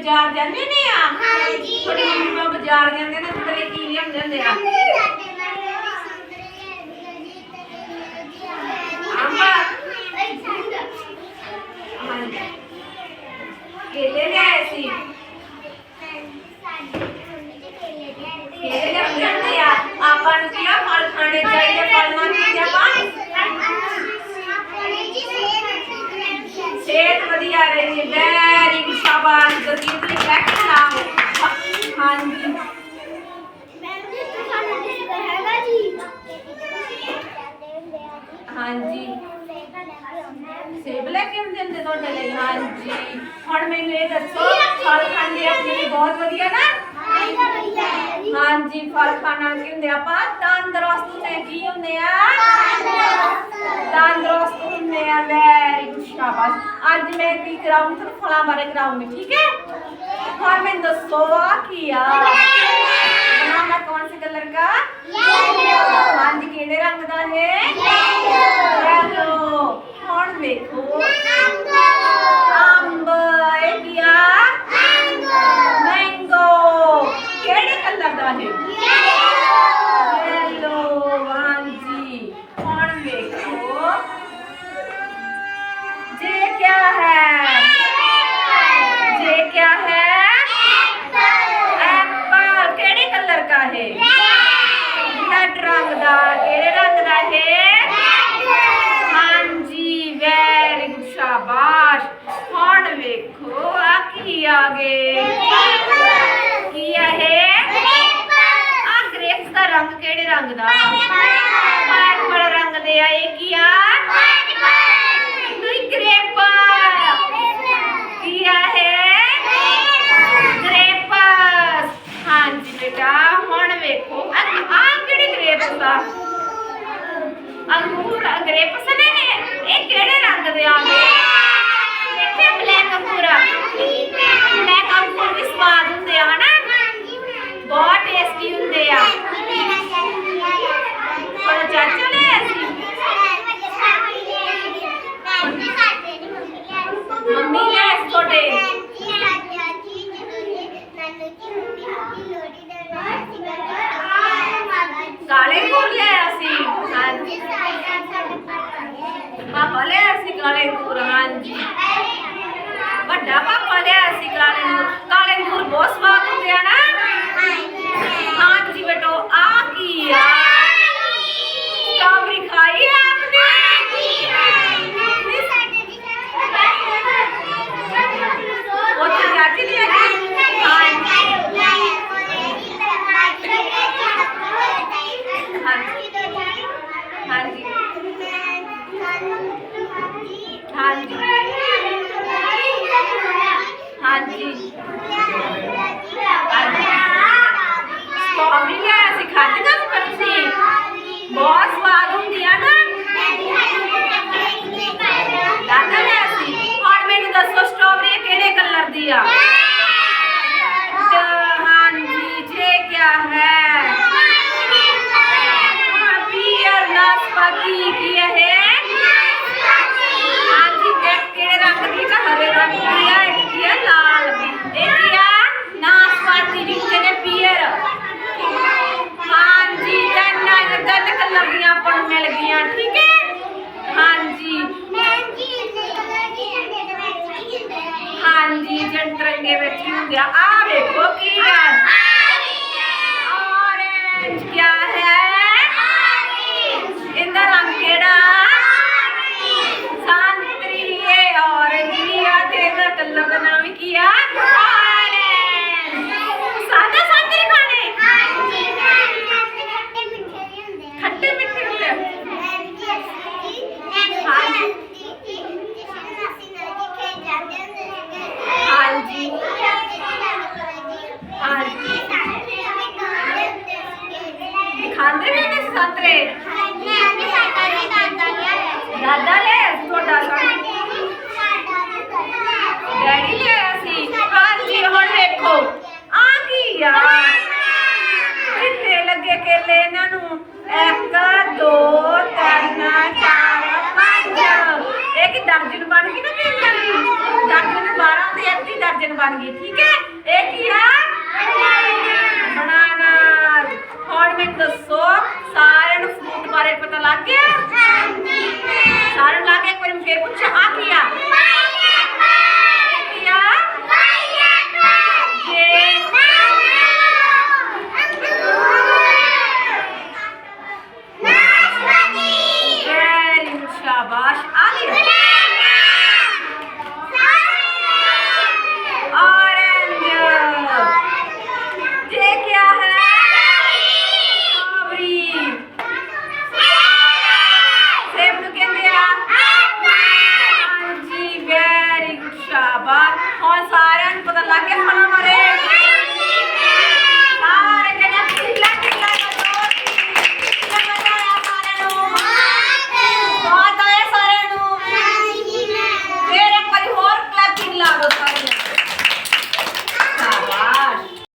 ਬਾਜ਼ਾਰ ਜਾਂਦੇ ਨੇ ਆ? ਹਾਂਜੀ। ਤੁਹਾਡੀ ਮੰਮੀ ਬਾਜ਼ਾਰ ਜਾਂਦੇ ਨੇ ਤੇ ਤੇਰੇ ਕੀ ਲਿਆਉਂਦੇ ਹੁੰਦੇ ਆ? ਕੇਲੇ ਲਿਆਏ ਸੀ? ਕੇਲੇ ਲਿਆਉਂਦੇ ਆ। ਆਪਾਂ ਨੂੰ ਕੀ ਆ? ਫਲ ਖਾਣੇ ਚਾਹੀਦੇ ਫਲ ਨਾਲ ਕੀ ਆਪਾਂ? ਸਿਹਤ ਵਧੀਆ ਵੈਰੀ ਗੁੱਡ ਸ਼ਾਬਾਸ਼ ਗੁਰਦੀਪ ਨੇ ਬੈਠ ਲਾਓ ਹਾਂਜੀ। ਹਾਂਜੀ। ਸੇਬ ਲੈ ਕੇ ਆਉਂਦੇ ਹੁੰਦੇ ਤੁਹਾਡੇ ਲਈ? ਹਾਂਜੀ। ਹੁਣ ਮੈਨੂੰ ਇਹ ਦੱਸੋ ਫਲ ਖਾਣੇ ਆਪਣੇ ਲਈ ਬਹੁਤ ਵਧੀਆ ਨਾ? ਹਾਂਜੀ ਫਲ ਖਾਣਾ ਕੀ ਹੁੰਦੇ? ਆਪਾਂ। ਤੰਦਰੁਸਤ ਹੁੰਦੇ ਕੀ ਹੁੰਦੇ ਆ? ਤੰਦਰੁਸਤ। ਹੁੰਦੇ ਆ। ਵੈਰੀ ਗੁੱਡ ਸ਼ਾਬਾਸ਼। ਅੱਜ ਮੈਂ ਕੀ ਕਰਾਉਂਗੀ ਤੁਹਾਨੂੰ ਫਲਾਂ ਬਾਰੇ ਕਰਾਉਂਗੀ ਠੀਕ ਹੈ? ਹੁਣ ਮੈਨੂੰ ਦੱਸੋ ਕੀ ਆ? ਕੌਣ ਸੇ ਆ ਗਏ। ਕੀ ਆ ਇਹ? ਆ ਗ੍ਰੇਪਸ ਦਾ ਰੰਗ ਕਿਹੜੇ ਰੰਗ ਦਾ? ਪਰਪਲ ਰੰਗ ਦੇ ਆ ਇਹ ਕੀ ਆ? ਨਹੀਂ ਗ੍ਰੇਪ ਕੀ ਆ ਇਹ ਗ੍ਰੇਪਸ ਹਾਂਜੀ ਬੇਟਾ ਹੁਣ ਵੇਖੋ ਆ ਆ ਕਿਹੜੇ ਗ੍ਰੇਪਸ ਦਾ ਅੰਗੂਰ ਗ੍ਰੇਪਸ ਨੇ ਨੇ ਇਹ ਕਿਹੜੇ ਰੰਗ ਦੇ ਆ ਗਏ ਇੱਥੇ ਬਲੈਕ ਅੰਗੂਰ ਆ ਬਲੈਕ ਅੰਗੂਰ ਵੀ ਸਵਾਦ ਹੁੰਦੇ ਆ ਹਨਾ ਬਹੁਤ ਟੇਸਟੀ ਹੁੰਦੇ ਆ ਪਰ ਚਾਚਾ ਨੇ ਅਸੀਂ ਮੰਮੀ ਨੇ ਇਸ ਤੁਹਾਡੇ ਕਾਲੇ ਅੰਗੂਰ ਲੈ ਅਸੀਂ ਹਾਂਜੀ ਪਾਪਾ ਲੈ ਅਸੀਂ ਕਾਲੇ ਅੰਗੂਰ ਹਾਂਜੀ ਵੱਡਾ ਪਾਪਾ ਲੈ ਅਸੀਂ ਕਾਲੇ ਅੰਗੂਰ। ਕਾਲੇ ਅੰਗੂਰ ਬਹੁਤ ਸਵਾਦ ਹੁੰਦੇ ਆ ਨਾ। ਹਾਂਜੀ ਬੇਟੋ, ਆ ਕੀ ਆ? ਸਟ੍ਰਾਬੇਰੀ ਖਾਈ ਹੈ ਆਪਨੇ? ਉੱਥੇ ਚਾਚੀ ਲੈ ਗਈ ਹਾਂਜੀ ਹਾਂਜੀ। ਸਟ੍ਰਾਬੇਰੀ ਲੈ ਅਸੀਂ ਖਾਧੀਆਂ ਸੀ ਪਰ ਤੁਸੀਂ ਬਹੁਤ ਸਵਾਦ ਹੁੰਦੀਆਂ ਨਾ ਦਾਦਾ ਲੈ ਅਸੀਂ ਹੁਣ ਮੈਨੂੰ ਦੱਸੋ ਸਟ੍ਰਾਬੇਰੀ ਕਿਹੜੇ ਕਲਰ ਦੀ ਆ ਤੇ ਹਾਂਜੀ ਜੇ ਕਿਆ ਹੈ ਪੀਅਰ ਨਾਸਪਾਤੀ ਕੀ ਹੈ ਹਾਂਜੀ ਇਹ ਕਿਹੜੇ ਰੰਗ ਦੀ ਤਾਂ ਹਰੇ ਰੰਗ ਦੀ ਆ ਇੱਕ ਕੀ ਆ ਲਾਲ ਇਹ ਕੀ ਆ ਨਾਸਪਾਤੀ ਜਿਹਨੂੰ ਕਹਿੰਦੇ ਪੀਅਰ ਹਾਂਜੀ ਤਿੰਨ ਤਿੰਨ ਕਲਰ ਦੀਆਂ ਆਪਾਂ ਨੂੰ ਮਿਲ ਗਈਆਂ ਠੀਕ ਹੈ ਹਾਂਜੀ ਹਾਂਜੀ ਅੱਗੇ ਬੈਠੀ ਹੁੰਦੀ ਆ ਆ ਵੇਖੋ ਕੀ ਹੈ ਔਰੇਂਜ ਕੀ ਹੈ। ਖਾਂਦੇ ਵੀ ਨੇ ਸੰਤਰੇ? ਦਾਦਾ ਲੈ ਤੁਹਾਡਾ ਸੰਤਰਾ। ਡੈਡੀ ਲੈ ਸੀ। ਹਾਂਜੀ, ਹੁਣ ਵੇਖੋ। ਆ ਕੀ ਆ? ਕਿੱਥੇ ਲੱਗੇ ਕੇਲੇ ਇਹਨਾਂ ਨੂੰ? 1 2 3 4 5 ਇਹ ਕਿ ਦਰਜਨ ਬਣ ਗਈ ਨਾ ਕੇਲਿਆਂ ਦੀ ਦਰਜਨ 12 ਤੇ 31 ਦਰਜਨ ਬਣ ਗਈ। ਠੀਕ ਹੈ? ਇਹ ਕੀ ਆ ਬਣਾਨਾ ਹੁਣ ਮੈਨੂੰ ਦੱਸੋ ਸਾਰਿਆਂ ਨੂੰ ਫਰੂਟ ਬਾਰੇ ਪਤਾ ਲੱਗ ਗਿਆ?